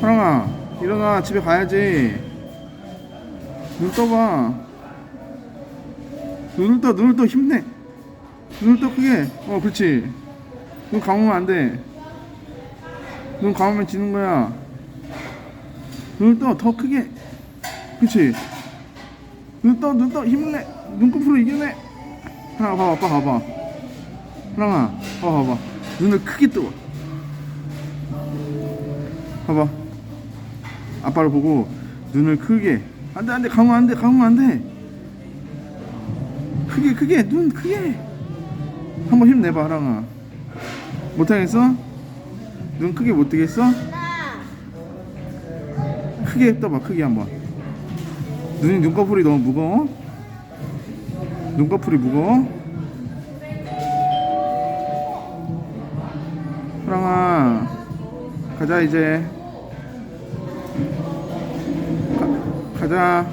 하랑아 일어나. 집에 가야지. 눈 떠봐. 눈을 떠 눈을 떠. 힘내. 눈을 떠 크게. 어 그렇지. 눈 감으면 안돼. 눈 감으면 지는 거야. 눈을 떠 더 크게. 그렇지. 눈 떠 눈 떠. 힘내. 눈꺼풀로 이겨내. 하나 봐봐 아빠 봐봐. 하랑아 봐봐 봐봐 눈을 크게 떠 봐봐 아빠를 보고 눈을 크게 안돼 안돼 감으면 안돼 감으면 안돼 크게 크게 눈 크게 한번 힘내봐 하랑아 못하겠어? 눈 크게 못 뜨겠어? 크게 떠봐 크게 한번 눈이 눈꺼풀이 너무 무거워? 눈꺼풀이 무거워? 하랑아 가자 이제 是啊。